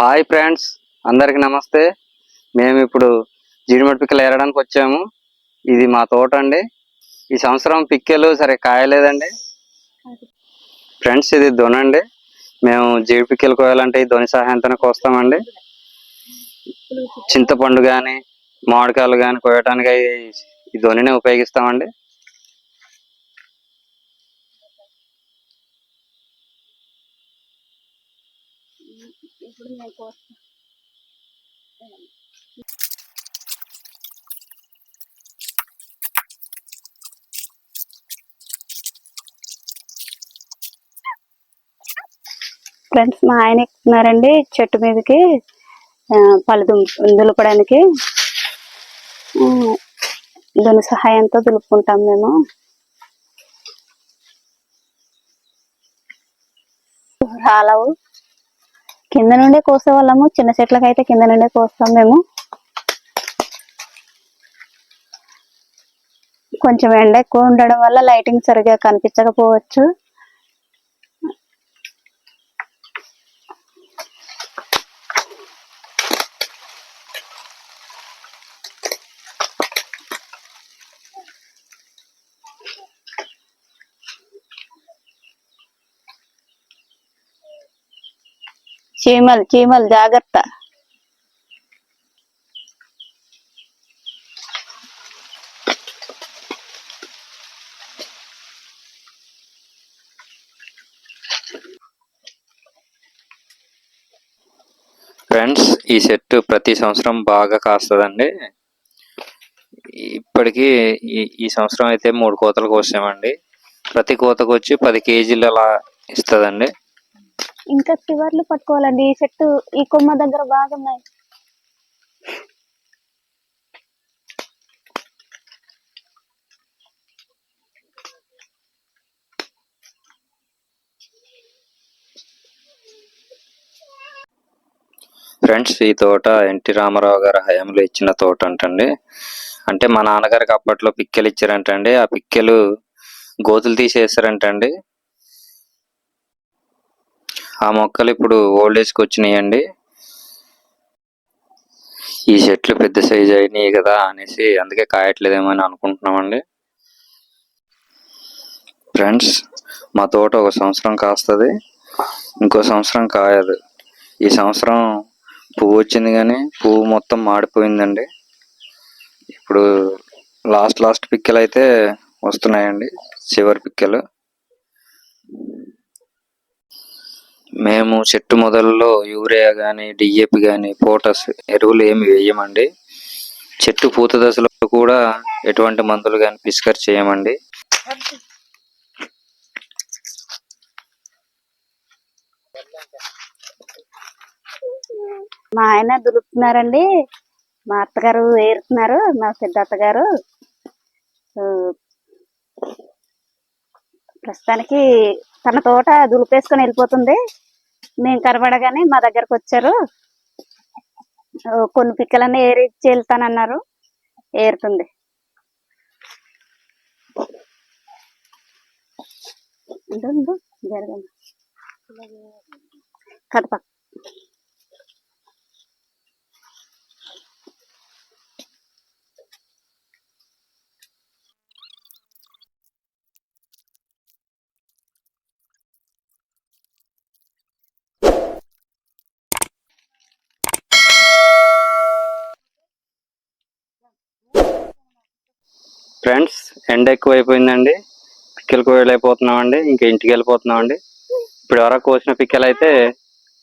Hi friends అందరికి నమస్తే. మేము ఇప్పుడు జీడిమడి పిక్కలు ఏరడానికి వచ్చాము. ఇది మా తోట అండి. ఈ సంవత్సరం పిక్కలు సరే కాయలేదండి. ఫ్రెండ్స్ ఇది దొనండి మేము జీడి పిక్కలు కోయాలంటే ఈ దొని సహాయంతోనే కోస్తామండి. చింతపండు కానీ మామిడికాయలు కానీ కోయటానికి ఈ- ఈ దొనినే ఉపయోగిస్తామండి. ఇప్పుడు కోస్తా ఫ్రెండ్స్ మా ఆయన ఎక్కుతున్నారండి చెట్టు మీదకి పళ్ళు దుం- దులపడానికి. దాని సహాయంతో దులుపుకుంటాం మేము. రాలవు. కింద నుండే కోసే వాళ్ళము చిన్న చెట్లకైతే కింద నుండే కోస్తాం మేము. కొంచెం ఎండ ఎక్కువ ఉండడం వల్ల లైటింగ్ సరిగా కనిపించకపోవచ్చు. చీమలు చీమలు జాగ్రత్త. ఫ్రెండ్స్ ఈ చెట్టు ప్రతి సంవత్సరం బాగా కాస్తుందండి. ఇప్పటికీ ఈ ఈ సంవత్సరం అయితే మూడు కోతలు కోసామండి. ప్రతి కోతకు వచ్చి పది కేజీలు అలా ఇస్తుందండి. ఇంకా చివర్లు పట్టుకోవాలండి. ఈ చెట్టు ఈ కొమ్మ దగ్గర బాగున్నాయి. ఫ్రెండ్స్ ఈ తోట ఎన్టీ రామారావు గారు హయాంలో ఇచ్చిన తోట అంటండి. అంటే మా నాన్నగారికి అప్పట్లో పిక్కలు ఇచ్చారంటండి. ఆ పిక్కలు గోతులు తీసేస్తారంటండి ఆ మొక్కలు ఇప్పుడు ఓల్డ్ ఏజ్కి వచ్చినాయండి. ఈ చెట్లు పెద్ద సైజ్ అయినాయి కదా అనేసి అందుకే కాయట్లేదేమో అని అనుకుంటున్నామండి. ఫ్రెండ్స్ మా తోట ఒక సంవత్సరం కాస్తుంది ఇంకో సంవత్సరం కాయదు. ఈ సంవత్సరం పువ్వు వచ్చింది కానీ పువ్వు మొత్తం మాడిపోయిందండి. ఇప్పుడు లాస్ట్ లాస్ట్ పిక్కలు అయితే వస్తున్నాయండి చివరి పిక్కలు. మేము చెట్టు మొదల్లో యూరియా కానీ డిఏపి కానీ పోటస్ ఎరువులు ఏమి వేయమండి. చెట్టు పూత దశలో కూడా ఎటువంటి మందులు కానీ పిచికారి చేయమండి. మా ఆయన దులుపుతున్నారండి. మా అత్తగారు ఏరుతున్నారు మా సిద్ధార్థ గారు ప్రస్తుతానికి తన తోట దులిపేసుకొని వెళ్ళిపోతుంది. మేము కనబడగానే మా దగ్గరకు వచ్చారు. కొన్ని పిక్కలన్నీ ఏరిచ్చి వెళ్తానన్నారు ఏరుతుంది. ఉండు, ఉండు, జరగండి. ఫ్రెండ్స్ ఎండ ఎక్కువ అయిపోయిందండి పిక్కలు కోయలేకపోతున్నామండి ఇంకా ఇంటికి వెళ్ళిపోతున్నామండి. ఇప్పుడు ఎవరో కోసిన పిక్కలు అయితే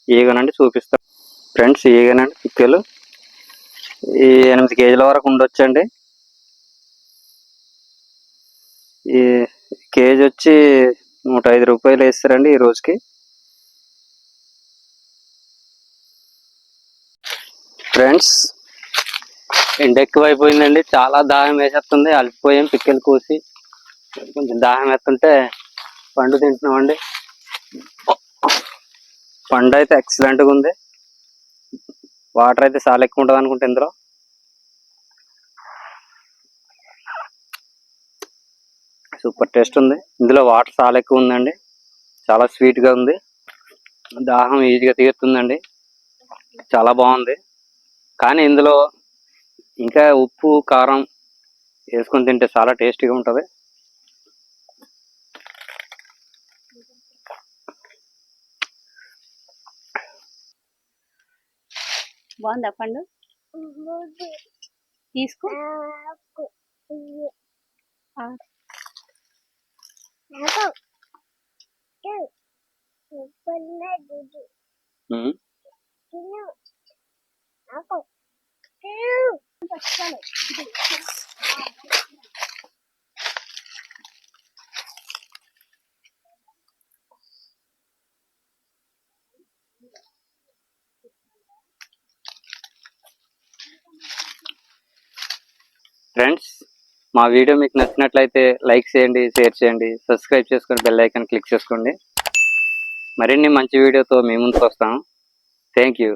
ఈగనండి చూపిస్తాం. ఫ్రెండ్స్ ఈగనండి పిక్కలు. ఈ ఎనిమిది కేజీల వరకు ఉండొచ్చండి. ఈ కేజీ వచ్చి నూట ఐదు రూపాయలు వేస్తారండి ఈ రోజుకి. ఫ్రెండ్స్ ఎండ ఎక్కువ అయిపోయిందండి చాలా దాహం వేసేస్తుంది. అలసిపోయాం పిక్కలు కోసి. కొంచెం దాహం వేస్తుంటే పండు తింటున్నామండి. పండు అయితే ఎక్సలెంట్గా ఉంది. వాటర్ అయితే చాలా ఎక్కువ ఉంటుంది అనుకుంటే ఇందులో. సూపర్ టేస్ట్ ఉంది. ఇందులో వాటర్ చాలా ఎక్కువ ఉందండి. చాలా స్వీట్గా ఉంది. దాహం ఈజీగా తీరుతుందండి. చాలా బాగుంది. కానీ ఇందులో ఇంకా ఉప్పు కారం వేసుకొని తింటే చాలా టేస్టీగా ఉంటుంది. బాగుందా పండు? తీసుకో. ఫ్రెండ్స్ మా వీడియో మీకు నచ్చినట్లయితే లైక్ చేయండి షేర్ చేయండి సబ్స్క్రైబ్ చేసుకుని బెల్ ఐకాన్ క్లిక్ చేసుకోండి. మరిన్ని మంచి వీడియోతో మీ ముందుకు వస్తాం. Thank you